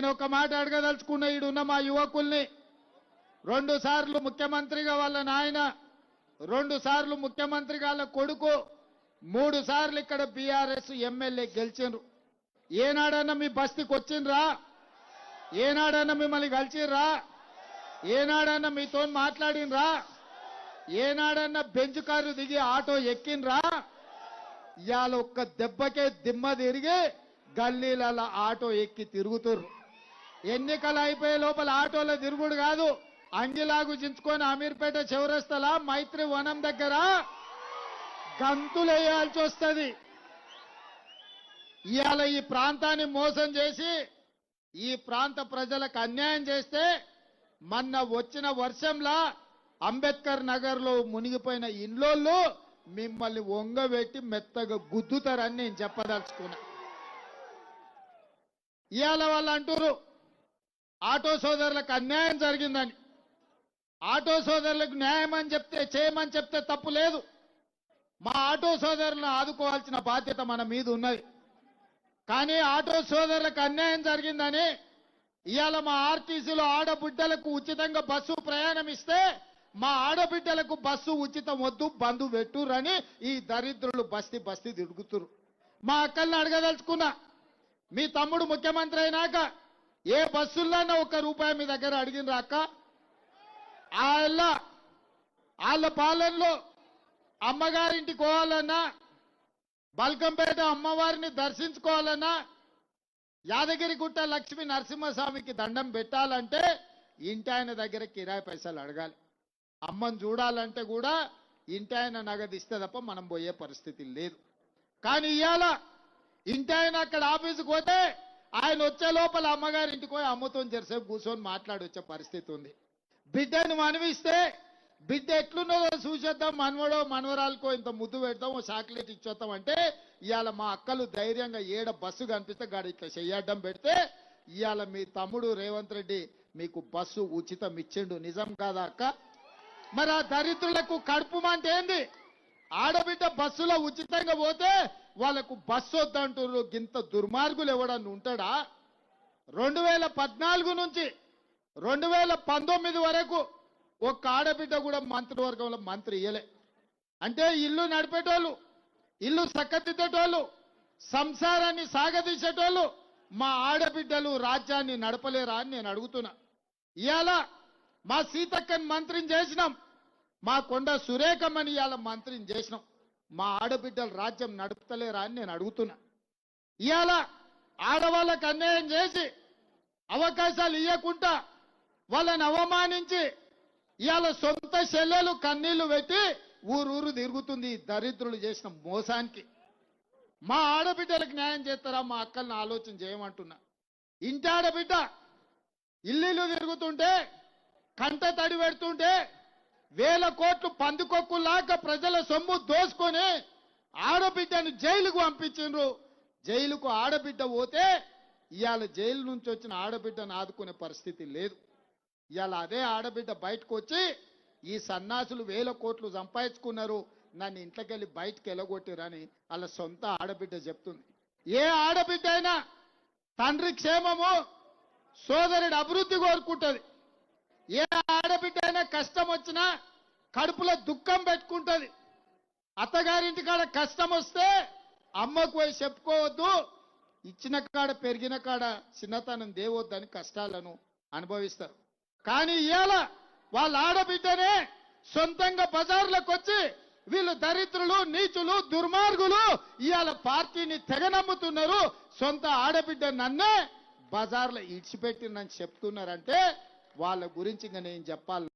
నేను ఒక మాట అడగదలుచుకున్న ఈడున్న మా యువకుల్ని రెండు సార్లు ముఖ్యమంత్రిగా వాళ్ళ నాయన రెండు సార్లు ముఖ్యమంత్రిగా వాళ్ళ కొడుకు మూడు సార్లు ఇక్కడ బీఆర్ఎస్ ఎమ్మెల్యే గెలిచిండ్రు. ఏనాడన్నా మీ బస్తీకి వచ్చిండ్రా? ఏనాడన్నా మిమ్మల్ని కలిసిర్రా ఏనాడన్నా మీతో మాట్లాడినరా ఏనాడన్నా బెంచ్ కారు దిగి ఆటో ఎక్కిండ్రా? ఇవాళ ఒక్క దెబ్బకే దిమ్మ తిరిగి గల్లీల ఆటో ఎక్కి తిరుగుతుర్రు. ఎన్నికలు అయిపోయే లోపల ఆటోలో తిరుగుడు కాదు. అంగిలాగు చించుకొని అమీర్పేట చివరస్తల మైత్రి వనం దగ్గర గంతులు వేయాల్సి వస్తుంది. ఇవాళ ఈ ప్రాంతాన్ని మోసం చేసి ఈ ప్రాంత ప్రజలకు అన్యాయం చేస్తే మొన్న వచ్చిన వర్షంలా అంబేద్కర్ నగర్లో మునిగిపోయిన ఇండ్లోళ్ళు మిమ్మల్ని వంగబెట్టి మెత్తగా గుద్దుతారని నేను చెప్పదలుచుకున్నా. ఇవాళ వాళ్ళు అంటారు ఆటో సోదరులకు అన్యాయం జరిగిందని ఆటో సోదరులకు న్యాయం అని చెప్తే చేయమని చెప్తే తప్పు లేదు. మా ఆటో సోదరులను ఆదుకోవాల్సిన బాధ్యత మన మీద ఉన్నది. కానీ ఆటో సోదరులకు అన్యాయం జరిగిందని ఇవాళ మా ఆర్టీసీలో ఆడబిడ్డలకు ఉచితంగా బస్సు ప్రయాణం ఇస్తే మా ఆడబిడ్డలకు బస్సు ఉచితం వద్దు బంధు పెట్టురని ఈ దరిద్రులు బస్తీ బస్తీ తిరుగుతురు మా అక్కల్ని అడగదలుచుకున్నా మీ తమ్ముడు ముఖ్యమంత్రి అయినాక ఏ బస్సుల్లోనే ఒక్క రూపాయి మీ దగ్గర అడిగినరా అక్క? వాళ్ళ వాళ్ళ పాలనలో అమ్మగారింటికి పోవాలన్నా బల్కంపేట అమ్మవారిని దర్శించుకోవాలన్నా యాదగిరిగుట్ట లక్ష్మీ నరసింహస్వామికి దండం పెట్టాలంటే ఇంటి ఆయన దగ్గర కిరాయి పైసలు అడగాలి. అమ్మని చూడాలంటే కూడా ఇంటి ఆయన నగదు ఇస్తే తప్ప మనం పోయే పరిస్థితి లేదు. కానీ ఇవాళ ఇంటి ఆయన అక్కడ ఆఫీసుకు పోతే ఆయన వచ్చే లోపల అమ్మగారి ఇంటికి పోయి అమ్మతో జరసేపు కూర్చొని మాట్లాడి వచ్చే పరిస్థితి ఉంది. బిడ్డను మనవిస్తే బిడ్డ ఎట్లున్నదో చూసేద్దాం మనవడో మనవరాలకో ఇంత ముద్దు పెడతాం ఓ చాక్లెట్ ఇచ్చేద్దాం అంటే ఇవాళ మా అక్కలు ధైర్యంగా ఏడ బస్సు కనిపిస్తే గాడి ఇట్లా చెయ్యడ్డం పెడితే ఇవాళ మీ తమ్ముడు రేవంత్ రెడ్డి మీకు బస్సు ఉచితం ఇచ్చిండు. నిజం కాదా అక్క? మరి ఆ దరిద్రులకు కడుపు అంటే ఏంది? ఆడబిడ్డ బస్సులో ఉచితంగా పోతే వాళ్ళకు బస్సు వద్దంటున్నారు గింత దుర్మార్గులు ఎవడన్నా ఉంటాడా? రెండు వేల పద్నాలుగు నుంచి రెండు వేల పంతొమ్మిది వరకు ఒక్క ఆడబిడ్డ కూడా మంత్రివర్గంలో మంత్రి ఇయ్యలే. అంటే ఇల్లు నడిపేటోళ్ళు ఇల్లు చక్కదిద్దేటోళ్ళు సంసారాన్ని సాగదీసేటోళ్ళు మా ఆడబిడ్డలు రాజ్యాన్ని నడపలేరా అని నేను అడుగుతున్నా. ఇవాళ మా సీతక్కని మంత్రిని చేసినాం మా కొండ సురేఖమ్మని ఇవాళ మంత్రిని చేసినాం. మా ఆడబిడ్డలు రాజ్యం నడుపుతలేరా అని నేను అడుగుతున్నా. ఇవాళ ఆడవాళ్ళకు అన్యాయం చేసి అవకాశాలు ఇవ్వకుండా వాళ్ళని అవమానించి ఇవాళ సొంత చెల్లెలు కన్నీళ్ళు పెట్టి ఊరూరు తిరుగుతుంది ఈ దరిద్రులు చేసిన మోసానికి. మా ఆడబిడ్డలకు న్యాయం చేస్తారా మా అక్కల్ని ఆలోచన చేయమంటున్నా. ఇంటి ఆడబిడ్డ ఇల్లు తిరుగుతుంటే కంట తడి పెడుతుంటే వేల కోట్లు పందుకొక్కులాగా ప్రజల సొమ్ము దోసుకొని ఆడబిడ్డను జైలుకు పంపించిండ్రు. జైలుకు ఆడబిడ్డ పోతే ఇవాళ జైలు నుంచి వచ్చిన ఆడబిడ్డను ఆదుకునే పరిస్థితి లేదు. ఇవాళ అదే ఆడబిడ్డ బయటకు వచ్చి ఈ సన్నాసులు వేల కోట్లు సంపాదించుకున్నారు నన్ను ఇంట్లోకెళ్ళి బయటకు వెళ్ళగొట్టిరని వాళ్ళ సొంత ఆడబిడ్డ చెప్తుంది. ఏ ఆడబిడ్డ అయినా తండ్రి క్షేమము సోదరుడి అభివృద్ధి కోరుకుంటుంది. ఏ ఆడబిడ్డ అయినా కష్టం వచ్చినా కడుపులో దుఃఖం పెట్టుకుంటుంది. అత్తగారింటి కాడ కష్టం వస్తే అమ్మకు పోయి చెప్పుకోవద్దు. ఇచ్చిన కాడ పెరిగిన కాడ చిన్నతనం దేవద్దని కష్టాలను అనుభవిస్తారు. కానీ ఇవాళ వాళ్ళ ఆడబిడ్డనే సొంతంగా బజార్లకు వచ్చి వీళ్ళు దరిద్రులు నీచులు దుర్మార్గులు ఇవాళ పార్టీని తెగ నమ్ముతున్నారు సొంత ఆడబిడ్డ నన్నే బజార్లో ఇడిచిపెట్టిందని చెప్తున్నారంటే వాళ్ళ గురించి ఇంకా నేను చెప్పాలి.